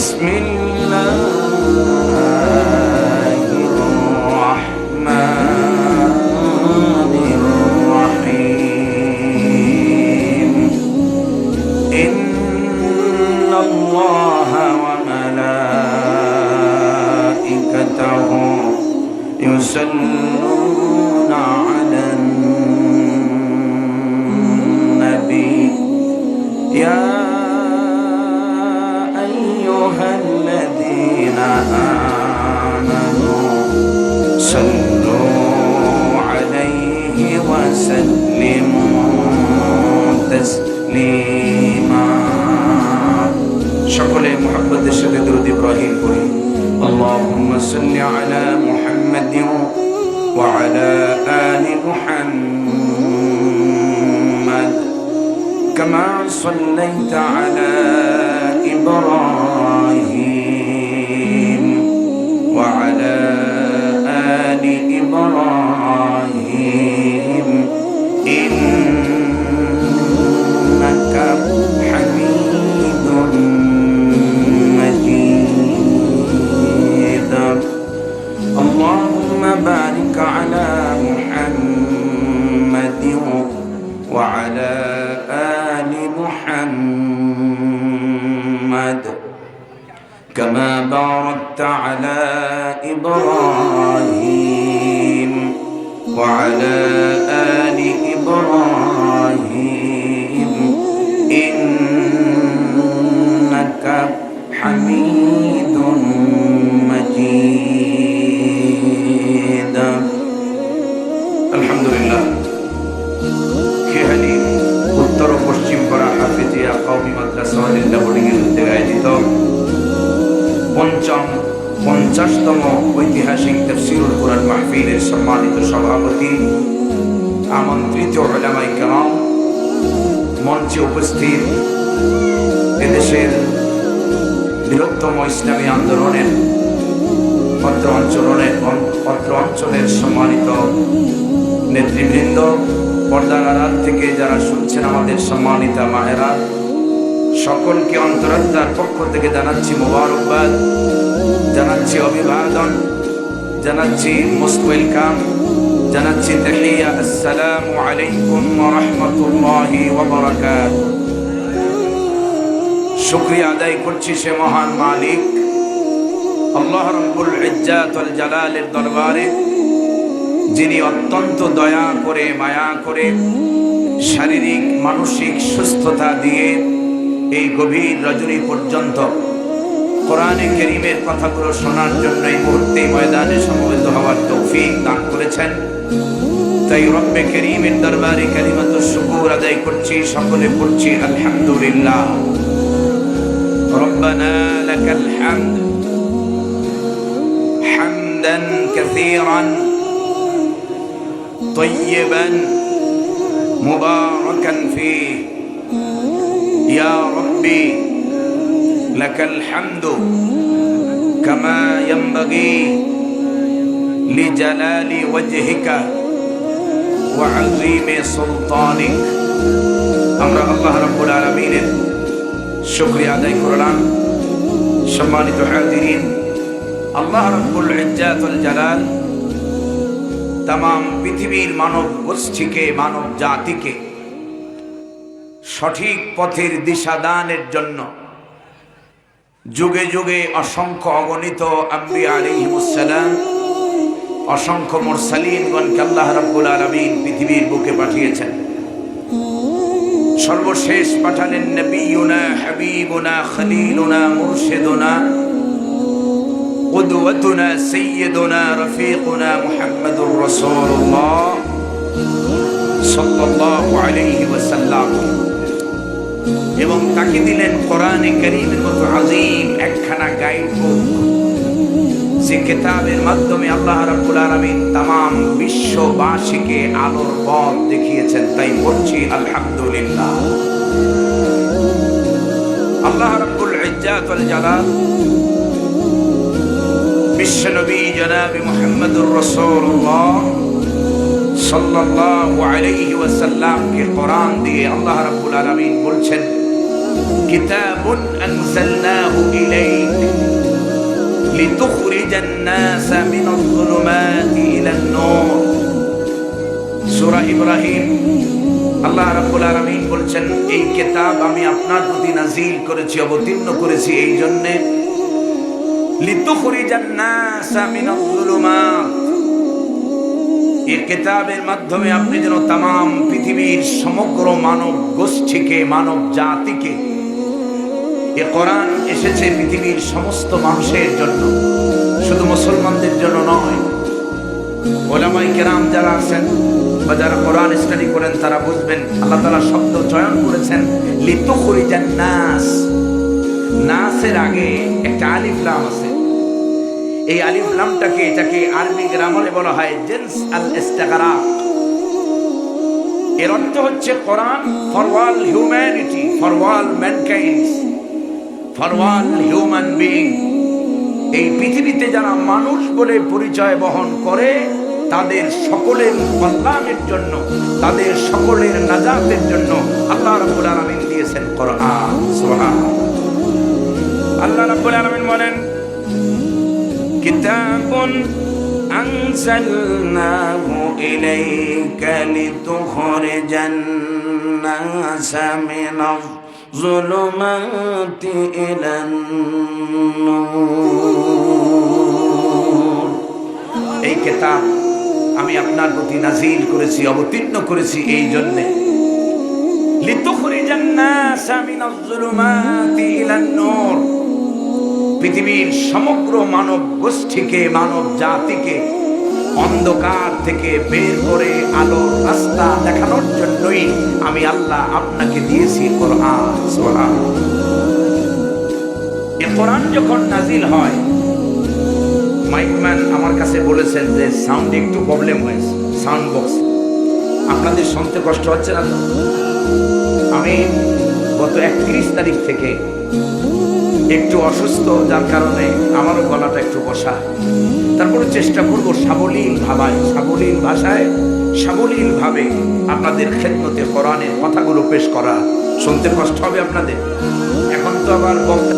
بسم الله الرحمن الرحيم. إن الله وملائكته يصلون على النبي. يا সকলে মোহাম্মদের সাথে দরুদ ইব্রাহিম করি اللهم صل على محمد وعلى آل محمد كما صليت على إبراهيم وعلى على إبراهيم وعلى آل إبراهيم إنك حميد مجيد الحمد لله খেহালি উত্তর ও পশ্চিম পাড়া হাফিজিয়া কওমি মাদ্রাসা আলিল্লাহ বোর্ডিংয়ের উদ্যোগে আয়োজিত পঞ্চম পঞ্চাশতম ঐতিহাসিক তফসিরুল কোরআন মাহফিলের সম্মানিত সভাপতি আমন্ত্রিত কেরাম, মঞ্চে উপস্থিত এদেশের বৃহত্তম ইসলামী আন্দোলনের পত্র অঞ্চলের পত্র অঞ্চলের সম্মানিত নেতৃবৃন্দ, পর্দার থেকে যারা শুনছেন আমাদের সম্মানিতা মায়েরা সকলকে অন্তরাত্মার পক্ষ থেকে জানাচ্ছি মোবারকবাদ, জানাচ্ছি অভিবাদন, জানাচ্ছি মোস্ট ওয়েলকাম, জানাচ্ছি তাহিয়া, আসসালামু আলাইকুম ওয়া শুকরিয়া আদায় করছি সে মহান মালিক, আল্লাহ রব্বুল ইজ্জাত ওয়াল জালালের দরবারে, যিনি অত্যন্ত দয়া করে, মায়া করে শারীরিক, মানসিক সুস্থতা দিয়ে এই গভীর রজনী পর্যন্ত কোরআনে কেরিমের কথাগুলো শোনার জন্য এই মুহূর্তে ময়দানে সমবেত হওয়ার তৌফিক দান করেছেন তাই রব্বে কেরিমের দরবারে কালিমাত শুকুর আদায় করছি সকলে পড়ছি আলহামদুলিল্লাহ ربنا لك الحمد حمدا كثيرا طيبا مباركا فيه يا ربي لك الحمد كما ينبغي لجلال وجهك وعظيم سلطانك আমরা আল্লাহ রাব্বুল আলামিনের শুকরিয়া আদায় করলাম সম্মানিত হাজিরিন আল্লাহ রাব্বুল ইজ্জাতুল জালাল তাম পৃথিবীর মানব গোষ্ঠীকে মানব জাতিকে সঠিক পথের দিশা দানের জন্য যুগে যুগে অসংখ্য অগণিত আম্বি আলিহিমুসালাম অসংখ্য মোরসালিনগণকে আল্লাহ রাব্বুল আলামিন পৃথিবীর বুকে পাঠিয়েছেন সর্বশেষ পাঠালেন নবীনা হাবিবুনা খলিলুনা মুর্শিদুনা قدوتنا سيدنا رفيقنا محمد رسول الله صلى الله عليه وسلم এবং তাকে দিলেন কোরআনে করিমের মতো আজিম একখানা গাইড বুক যে কেতাবের মাধ্যমে আল্লাহ রাব্বুল আলামিন তাম বিশ্ববাসীকে আলোর পথ দেখিয়েছেন, তাই বলছি আলহামদুলিল্লাহ। আল্লাহ রাব্বুল ইজ্জাত ওয়াল জালাল বিশ্বনবী জনাবি মুহাম্মদুর রাসূলুল্লাহ সাল্লাল্লাহু আলাইহি ওয়াসাল্লামকে কোরআন দিয়ে আল্লাহ রাব্বুল আলামিন বলছেন কিতাবুন আনজালনাহু ইলাইক لتخرج الناس من الظلمات إلى النور সূরা ইব্রাহিম আল্লাহ রাব্বুল আলামিন বলছেন এই কিতাব আমি আপনার প্রতি নাজিল করেছি অবতীর্ণ করেছি এই জন্য লিতুখরিজান নাস মিনাল যুলুমাত এই কেতাবের মাধ্যমে আপনি যেন তাম পৃথিবীর সমগ্র মানব গোষ্ঠীকে, মানব জাতিকে এ কোরআন এসেছে পৃথিবীর সমস্ত মানুষের জন্য। শুধু মুসলমানদের জন্য নয়, ওলামাই কেরাম যারা আছেন বা যারা কোরআন স্টাডি করেন, তারা বুঝবেন, আল্লাহ তালা শব্দ চয়ন করেছেন লিতু করিজান নাস। নাসের আগে একটা আলিফ লাম আছে। এই আলিফ লামটাকে এটাকে আরবি গ্রামারে বলা হয় জেন্স আল ইস্তাগারা এর অর্থ হচ্ছে Quran for all humanity for all mankind for all human being এই পৃথিবীতে যারা মানুষ বলে পরিচয় বহন করে, তাদের সকলের কল্যাণের জন্য, তাদের সকলের নাজাতের জন্য আল্লাহ রাব্বুল আলামিন দিয়েছেন কোরআন। সুবহান আল্লাহ রাব্বুল আলামিন বলেন কিতাবুন أنزلناه إليك لتخرج الناس من الظلمات إلى النور এই কিতাব আমি আপনার প্রতি নাজিল করেছি অবতীর্ণ করেছি এই জন্যে লিতুখরিজান নাস মিনাজ যুলুমাতি ইলান নূর পৃথিবীর সমগ্র মানব গোষ্ঠীকে, মানব জাতিকে অন্ধকার থেকে বের করে আলো রাস্তা দেখানোর জন্যই আমি আল্লাহ আপনাকে দিয়েছি কোরআন যখন নাজিল হয় মাইকম্যান আমার কাছে বলেছেন যে, সাউন্ড একটু প্রবলেম হয়েছে, সাউন্ড বক্স। আপনাদের শুনতে কষ্ট হচ্ছে না আমি গত একত্রিশ তারিখ থেকে একটু অসুস্থ, যার কারণে আমারও গলাটা একটু বসা। তারপরে চেষ্টা করব সাবলীল ভাবায়, সাবলীল ভাষায় সাবলীলভাবে আপনাদের খেদমতে কোরআনের কথাগুলো পেশ করা। শুনতে কষ্ট হবে আপনাদের। এখন তো আবার বক্তা